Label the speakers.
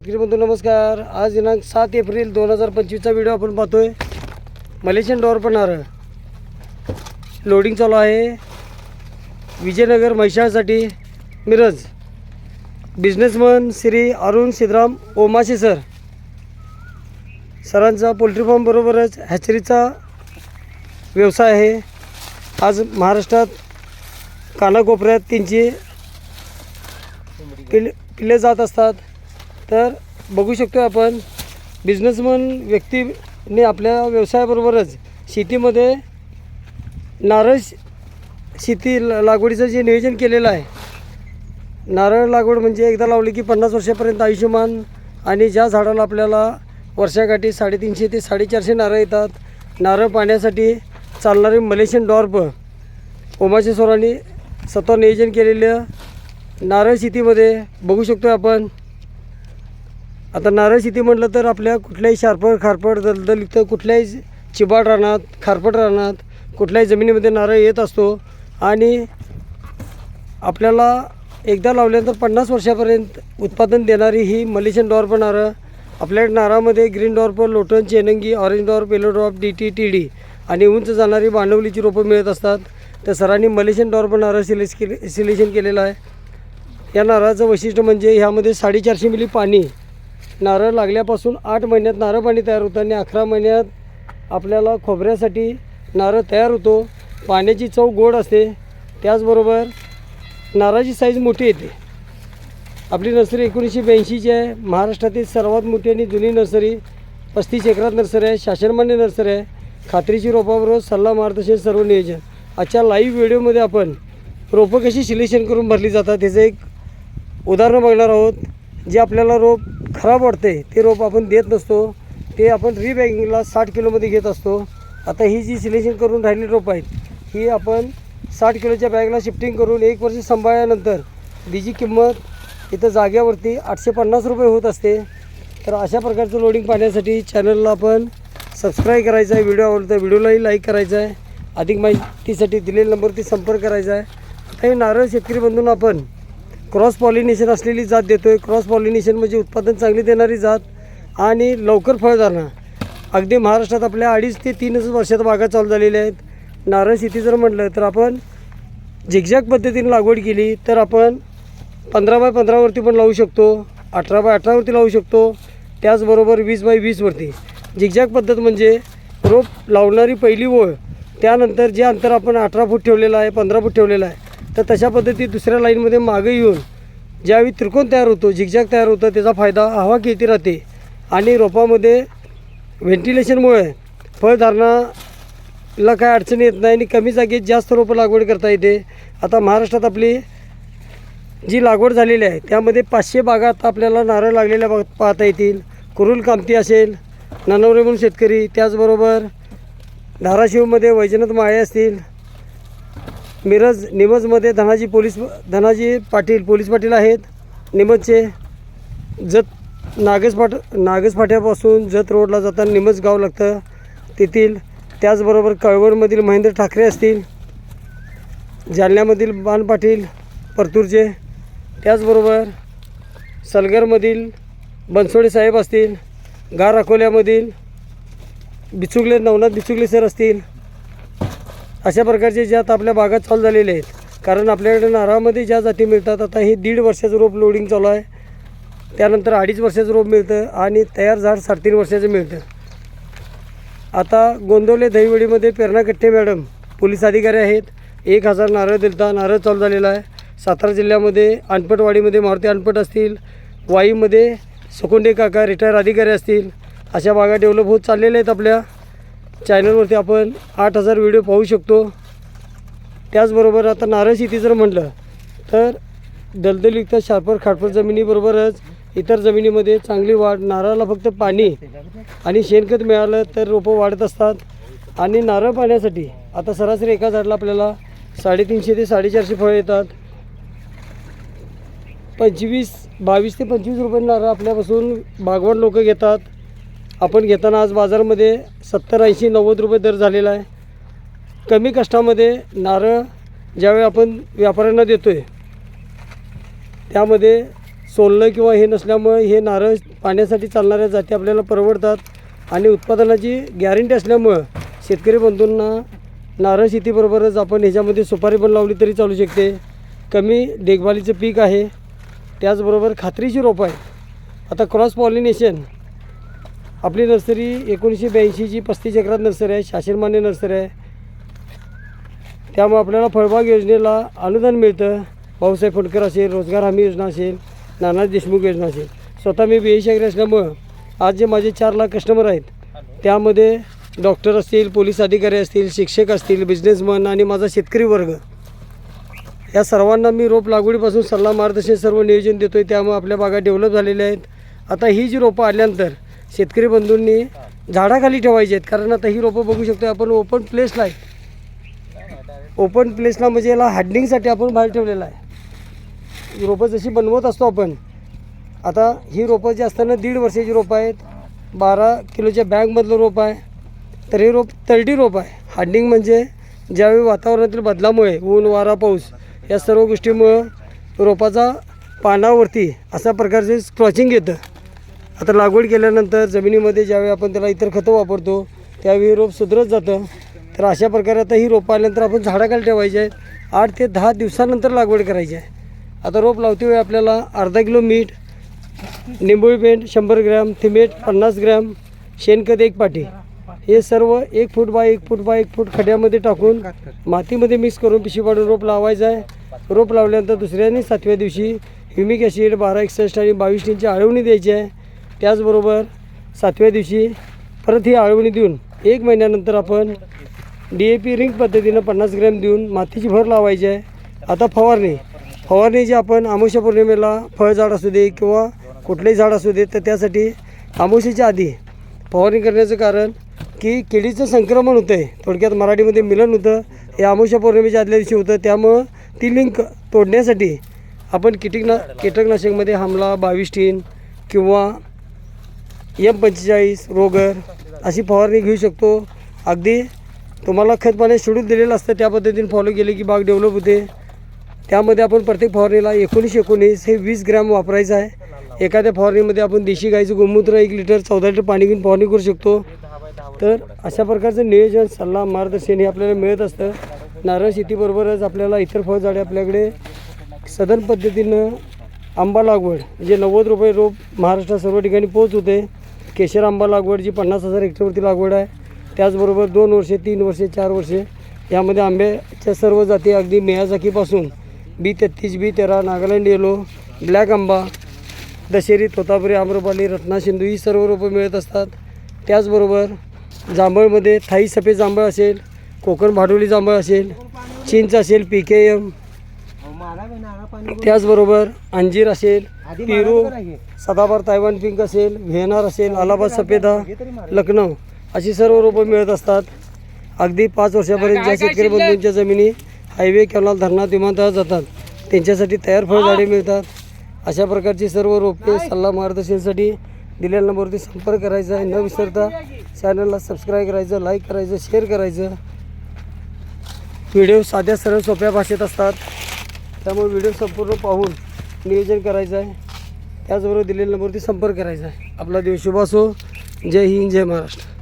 Speaker 1: बंधू नमस्कार. आज दिनांक सात एप्रिल दोन हजार पंचवीसचा व्हिडिओ आपण पाहतोय. मलेशियन डॉर पण लोडिंग चालू आहे. विजयनगर महिषासाठी मिरज. बिझनेसमन श्री अरुण सिद्धराम ओमाशे सर सरांचा पोल्ट्री फार्म बरोबरच हॅचरीचा व्यवसाय आहे. आज महाराष्ट्रात कानाकोपऱ्यात त्यांची पिल्ले पिल्ले जात असतात. तर बघू शकतो आपण बिझनेसमन व्यक्तीने आपल्या व्यवसायाबरोबरच शेतीमध्ये नारळ शेती ल- लागवडीचं जे नियोजन केलेलं आहे नारळ लागवड म्हणजे एकदा लावली की पन्नास वर्षापर्यंत आयुष्यमान आणि ज्या झाडाला आपल्याला वर्षाकाठी साडेतीनशे ते साडेचारशे नारळ येतात नारळ पाण्यासाठी चालणारे मलेशियन डॉर्प ओमाशे स्वतः नियोजन केलेलं नारळ शेतीमध्ये बघू शकतो आपण. आता नारळ शेती म्हटलं तर आपल्या कुठल्याही शारपड खारपड दलदलित कुठल्याही चिबाड रानात खारपट रानात कुठल्याही जमिनीमध्ये नारळ येत असतो आणि आपल्याला एकदा लावल्यानंतर पन्नास वर्षापर्यंत उत्पादन देणारी ही मलेशियन डॉर्प नारळ आपल्या नारळामध्ये ग्रीन डॉर्प लोटन चेनंगी orange dwarf yellow dwarf D T T D आणि उंच जाणारी भांडवलीची रोपं मिळत असतात. तर सरांनी मलेशियन डॉर्प नारळ सिलेस केले सिलेक्शन केलेलं आहे. या नारळाचं वैशिष्ट्य म्हणजे ह्यामध्ये साडेचारशे मिली पाणी नारळ लागल्यापासून आठ महिन्यात नारळ पाणी तयार होतं आणि अकरा महिन्यात आपल्याला खोबऱ्यासाठी नारळ तयार होतो. पाण्याची चव गोड असते. त्याचबरोबर नारळाची साईज मोठी येते. आपली नर्सरी एकोणीसशे ब्याऐंशीची आहे. महाराष्ट्रातील सर्वात मोठी आणि जुनी नर्सरी पस्तीस एकरात नर्सरी आहे. शासनमान्य नर्सरी आहे. खात्रीची रोपाबरोबर सल्ला मार्गदर्शन सर्व नियोजन. आजच्या लाईव्ह व्हिडिओमध्ये आपण रोपं कशी सिलेक्शन करून भरली जातात त्याचं एक उदाहरणं बघणार आहोत. जे आपल्याला रोप खराब वाटते ते रोप आपण देत नसतो. ते आपण रिबॅगिंगला साठ किलोमध्ये घेत असतो. आता ही जी सिलेक्शन करून राहिलेली रोप आहेत ही आपण साठ किलोच्या बॅगला शिफ्टिंग करून एक वर्ष सांभाळल्यानंतर तिची किंमत इथं जाग्यावरती आठशे पन्नास रुपये होत असते. तर अशा प्रकारचं लोडिंग पाहण्यासाठी चॅनलला आपण सबस्क्राईब करायचं आहे व्हिडिओ आवडतो व्हिडिओलाही लाईक करायचं आहे. अधिक माहितीसाठी दिलेल्या नंबरवरती संपर्क करायचा आहे. आता हे नारळ शेतकरी बंधून आपण क्रॉस पॉलिनेशन असलेली जात देतो आहे क्रॉस पॉलिनेशन म्हणजे उत्पादन चांगली देणारी जात आणि लवकर फळधारणा अगदी महाराष्ट्रात आपल्या अडीच ते तीनच वर्षात बागा चालू झालेल्या आहेत. नारळ शेती जर म्हटलं तर आपण झिगझॅग पद्धतीने लागवड केली तर आपण पंधरा बाय पंधरावरती पण लावू शकतो. अठरा बाय अठरावरती लावू शकतो. त्याचबरोबर वीस बाय वीसवरती झिगझॅग पद्धत म्हणजे रोप लावणारी पहिली ओळ. त्यानंतर जे अंतर आपण अठरा फूट ठेवलेलं आहे पंधरा फूट ठेवलेलं आहे तर तशा पद्धती दुसऱ्या लाईनमध्ये मागे येऊन ज्यावेळी त्रिकोण तयार होतो झिकझॅक तयार होतं त्याचा फायदा हवा किती राहते आणि रोपामध्ये व्हेंटिलेशनमुळे फळधारणाला काय अडचणी येत नाही आणि कमी जागेत जास्त रोपं लागवड करता येते. आता महाराष्ट्रात आपली जी लागवड झालेली आहे त्यामध्ये पाचशे बागा आता आपल्याला नारळ लागलेल्या बाग पाहता येतील. कुरुल कामती असेल नानवरे म्हणून शेतकरी त्याचबरोबर धाराशिवमध्ये वैजनाथ माळे असतील मिरज निमजमध्ये धनाजी पोलीस धनाजी पाटील पोलीस पाटील आहेत. निमजचे जत नागेश पाट नागेश फाट्यापासून जत रोडला जाताना निमज गाव लागतं तेथील. त्याचबरोबर कळवणमधील महेंद्र ठाकरे असतील. जालन्यामधील बाण पाटील परतूरचे. त्याचबरोबर सलगरमधील बनसोडे साहेब असतील. गार अकोल्यामधील बिचुगले नवनाथ बिचुगले सर असतील. अशा प्रकारचे जात आपल्या भागात चालू झालेले आहेत. कारण आपल्याकडे नारळामध्ये ज्या जाती मिळतात आता हे दीड वर्षाचं रोप लोडिंग चालू आहे. त्यानंतर अडीच वर्षाचं रोप मिळतं आणि तयार झाड साडेतीन वर्षाचं मिळतं. आता गोंदवले दहिवडीमध्ये पेरणा कट्टे मॅडम पोलीस अधिकारी आहेत. एक हजार नारळ दिलता नारळ चालू झालेला आहे. सातारा जिल्ह्यामध्ये अनपटवाडीमध्ये मारुती अनपट असतील. वाईमध्ये सकोंडे काका रिटायर अधिकारी असतील. अशा बागा डेव्हलप होत चाललेल्या आहेत आपल्या. चॅनलवरती आपण आठ हजार व्हिडिओ पाहू शकतो. त्याचबरोबर आता नारळ शेती जर म्हटलं तर दलदलयुक्त शारपर खाटपर जमिनीबरोबरच इतर जमिनीमध्ये चांगली वाढ नारळाला फक्त पाणी आणि शेणखत मिळालं तर रोपं वाढत असतात. आणि नारळ पाण्यासाठी आता सरासरी एका झाडाला आपल्याला साडेतीनशे ते साडेचारशे फळं येतात. पंचवीस बावीस ते पंचवीस रुपये नारळ आपल्यापासून बागवान लोक घेतात. आपण घेताना आज बाजारामध्ये सत्तर ऐंशी नव्वद रुपये दर झालेला आहे. कमी कष्टामध्ये नारळ ज्यावेळी आपण व्यापाऱ्यांना देतो आहे त्यामध्ये सोललं किंवा हे नसल्यामुळे हे नारळ पाण्यासाठी चालणाऱ्या जाती आपल्याला परवडतात आणि उत्पादनाची गॅरंटी असल्यामुळं शेतकरी बंधूंना नारळ शेतीबरोबरच आपण ह्याच्यामध्ये सुपारी पण लावली तरी चालू शकते. कमी देखभालीचं पीक आहे त्याचबरोबर खात्रीची रोपं आहे आता क्रॉस पॉलिनेशन आपली नर्सरी एकोणीसशे ब्याऐंशीची पस्तीस एकरात नर्सरी आहे शासनमान्य नर्सरी आहे. त्यामुळे आपल्याला फळबाग योजनेला अनुदान मिळतं. भाऊसाहेब फुटकर असेल रोजगार हमी योजना असेल नाना देशमुख योजना असेल. स्वतः मी बी शागरी असल्यामुळं आज जे माझे चार लाख कस्टमर आहेत त्यामध्ये डॉक्टर असतील पोलीस अधिकारी असतील शिक्षक असतील बिझनेसमन आणि माझा शेतकरी वर्ग या सर्वांना मी रोप लागवडीपासून सल्ला मार्गदर्शन सर्व नियोजन देतो आहे त्यामुळे आपल्या बागा डेव्हलप झालेल्या आहेत. आता ही जी रोपं आल्यानंतर शेतकरी बंधूंनी झाडाखाली ठेवायचे आहेत. कारण आता ही रोपं बघू शकतो आपण ओपन प्लेसला आहे ओपन प्लेसला म्हणजे याला हार्डनिंगसाठी आपण बाहेर ठेवलेलं आहे. रोपं जशी बनवत असतो आपण आता ही रोपं जी असताना दीड वर्षाची रोपं आहेत. बारा किलोच्या बॅगमधलं रोप आहे. तर हे रोप तरडी रोप आहे. हार्डनिंग म्हणजे ज्यावेळी वातावरणातील बदलामुळे ऊन वारा पाऊस या सर्व गोष्टीमुळं रोपाचा पानावरती अशा प्रकारचे स्क्रॉचिंग येतं. आता लागवड केल्यानंतर जमिनीमध्ये ज्यावेळी आपण त्याला इतर खतं वापरतो त्यावेळी रोप सुधरत जातं. तर अशा प्रकारे आता ही रोप आल्यानंतर आपण झाडाखाली ठेवायचे आहेत आठ ते दहा दिवसानंतर लागवड करायची आहे. आता रोप लावते वेळी आपल्याला अर्धा किलो मीठ निंबोळी पेंट शंभर ग्रॅम थिमेट पन्नास ग्रॅम शेणखत एक पाटी. हे सर्व एक फूट बाय एक फूट बाय एक फूट खड्यामध्ये टाकून मातीमध्ये मिक्स करून पिशवी पाडून रोप लावायचं आहे. रोप लावल्यानंतर दुसऱ्या आणि सातव्या दिवशी ह्युमिक ॲसिड बारा एकसष्ट आणि बावीस इंची आळवणी द्यायची आहे. त्याचबरोबर सातव्या दिवशी परत ही आळवणी देऊन एक महिन्यानंतर आपण डी ए पी रिंग पद्धतीनं पन्नास ग्रॅम देऊन मातीची भर लावायची आहे. आता फवारणी. फवारणी जी आपण आमोशा पौर्णिमेला फळझाड असू दे किंवा कुठलंही झाड असू दे तर त्यासाठी आमोशीच्या आधी फवारणी करण्याचं कारण की किडीचं संक्रमण होतं आहे थोडक्यात मराठीमध्ये मिलन होतं. हे आमोशा पौर्णिमेच्या आदल्या दिवशी होतं. त्यामुळं ती लिंक तोडण्यासाठी आपण कीटकना कीटकनाशकमध्ये हमला बावीस टीन किंवा एम पंचेचाळीस रोगर अशी फवारणी घेऊ शकतो. अगदी तुम्हाला खत शेड्यूल दिलेलं असतं त्या पद्धतीने फॉलो केले की बाग डेव्हलप होते. त्यामध्ये आपण प्रत्येक फवारणीला एकोणीस एकोणीस हे वीस ग्रॅम वापरायचं आहे. एखाद्या फवारणीमध्ये आपण देशी गाईचं गोमूत्र एक लिटर चौदा लिटर पाणी घेऊन फवारणी करू शकतो. तर अशा प्रकारचं नियोजन सल्ला मार्गदर्शन हे आपल्याला मिळत असतं. नारळ शेतीबरोबरच आपल्याला इतर फळझाडे आपल्याकडे सदन पद्धतीनं आंबा लागवड जे नव्वद रुपये रोप महाराष्ट्रात सर्व ठिकाणी पोहोच होते केशर आंबा लागवड जी पन्नास हजार हेक्टरवरती लागवड आहे त्याचबरोबर दोन वर्षे तीन वर्षे चार वर्षे यामध्ये आंब्याच्या सर्व जाती अगदी मेहाजाकीपासून बी तेहतीस बी तेरा नागालँड येलो ब्लॅक आंबा दशेरी तोतापुरी आम्रपाली रत्ना सिंधू ही सर्व रोपं मिळत असतात. त्याचबरोबर जांभळमध्ये थाई सफेद जांभळ असेल कोकण भाडोली जांभळ असेल चिंच असेल पी के एम त्याचबरोबर अंजीर असेल पेरू सदाबार तायवान पिंक असेल व्हेनार असेल अलाहाबाद सफेदा लखनौ अशी सर्व रोपं मिळत असतात. अगदी पाच वर्षापर्यंत ज्या शेतकरी बंधूंच्या जमिनी हायवे कॅनॉल धरणात विमानतळात जातात. त्यांच्यासाठी तयार फळझाडे मिळतात. अशा प्रकारची सर्व रोपे सल्ला मार्गदर्शनासाठी दिलेल्या नंबरवरती संपर्क करायचा आहे. न विसरता चॅनलला सबस्क्राईब करायचं लाईक करायचं शेअर करायचं. व्हिडिओ साध्या सरळ सोप्या भाषेत असतात. त्यामुळे व्हिडिओ संपूर्ण पाहून नियोजन करायचं आहे. त्याचबरोबर दिलेल्या नंबरवरती संपर्क करायचा आहे. आपला दिवस शुभ असो जय हिंद जय महाराष्ट्र.